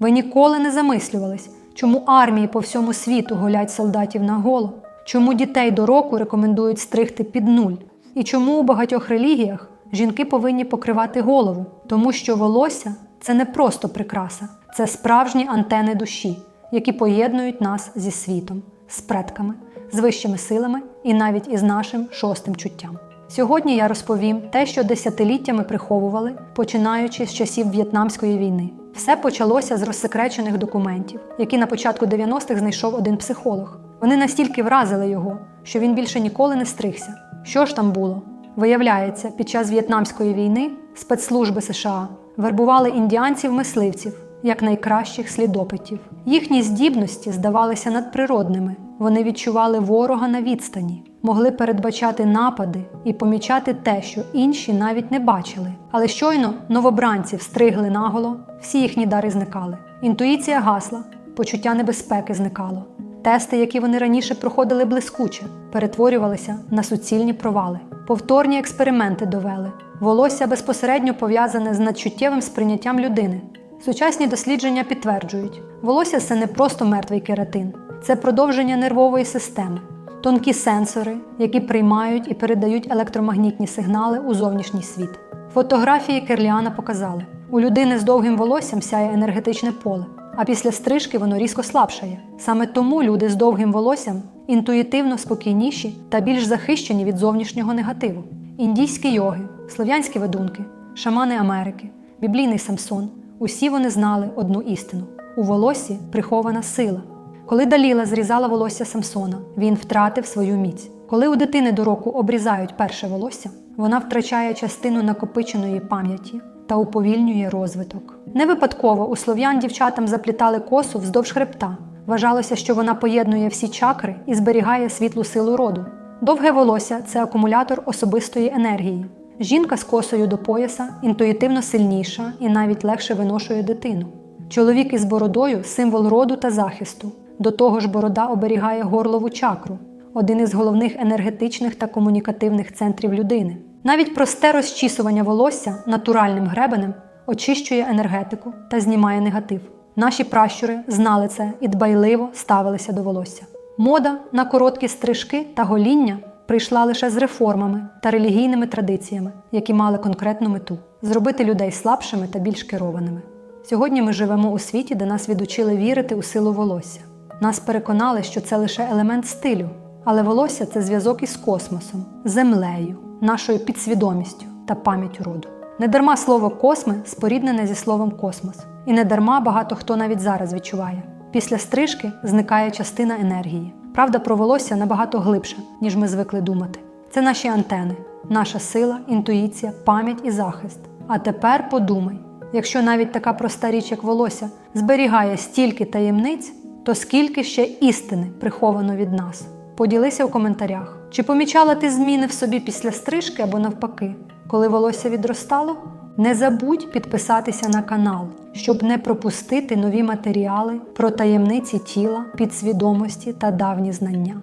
Ви ніколи не замислювались, чому армії по всьому світу голять солдатів на голо, чому дітей до року рекомендують стригти під нуль, і чому у багатьох релігіях жінки повинні покривати голову, тому що волосся це не просто прикраса, це справжні антени душі, які поєднують нас зі світом, з предками, з вищими силами і навіть із нашим шостим чуттям. Сьогодні я розповім те, що десятиліттями приховували, починаючи з часів В'єтнамської війни. Все почалося з розсекречених документів, які на початку 90-х знайшов один психолог. Вони настільки вразили його, що він більше ніколи не стригся. Що ж там було? Виявляється, під час В'єтнамської війни спецслужби США вербували індіанців-мисливців як найкращих слідопитів. Їхні здібності здавалися надприродними. Вони відчували ворога на відстані, могли передбачати напади і помічати те, що інші навіть не бачили. Але щойно новобранців стригли наголо, всі їхні дари зникали. Інтуїція гасла, почуття небезпеки зникало. Тести, які вони раніше проходили блискуче, перетворювалися на суцільні провали. Повторні експерименти довели. Волосся безпосередньо пов'язане з надчуттєвим сприйняттям людини. Сучасні дослідження підтверджують, волосся це не просто мертвий кератин, це продовження нервової системи, тонкі сенсори, які приймають і передають електромагнітні сигнали у зовнішній світ. Фотографії Керліана показали, у людини з довгим волоссям сяє енергетичне поле, а після стрижки воно різко слабшає. Саме тому люди з довгим волоссям інтуїтивно спокійніші та більш захищені від зовнішнього негативу. Індійські йоги, слов'янські ведунки, шамани Америки, біблійний Самсон усі вони знали одну істину: у волосі прихована сила. Коли Даліла зрізала волосся Самсона, він втратив свою міць. Коли у дитини до року обрізають перше волосся, вона втрачає частину накопиченої пам'яті та уповільнює розвиток. Не випадково у слов'ян дівчатам заплітали косу вздовж хребта. Вважалося, що вона поєднує всі чакри і зберігає світлу силу роду. Довге волосся це акумулятор особистої енергії. Жінка з косою до пояса інтуїтивно сильніша і навіть легше виношує дитину. Чоловік із бородою символ роду та захисту. До того ж, борода оберігає горлову чакру, один із головних енергетичних та комунікативних центрів людини. Навіть просте розчісування волосся натуральним гребенем очищує енергетику та знімає негатив. Наші пращури знали це і дбайливо ставилися до волосся. Мода на короткі стрижки та гоління прийшла лише з реформами та релігійними традиціями, які мали конкретну мету зробити людей слабшими та більш керованими. Сьогодні ми живемо у світі, де нас відучили вірити у силу волосся. Нас переконали, що це лише елемент стилю, але волосся це зв'язок із космосом, землею, нашою підсвідомістю та пам'яттю роду. Недарма слово косми споріднене зі словом космос, і недарма багато хто навіть зараз відчуває. Після стрижки зникає частина енергії. Правда про волосся набагато глибша, ніж ми звикли думати. Це наші антени, наша сила, інтуїція, пам'ять і захист. А тепер подумай: якщо навіть така проста річ, як волосся, зберігає стільки таємниць, то скільки ще істини приховано від нас? Поділися в коментарях. Чи помічала ти зміни в собі після стрижки або навпаки, коли волосся відростало? Не забудь підписатися на канал, щоб не пропустити нові матеріали про таємниці тіла, підсвідомості та давні знання.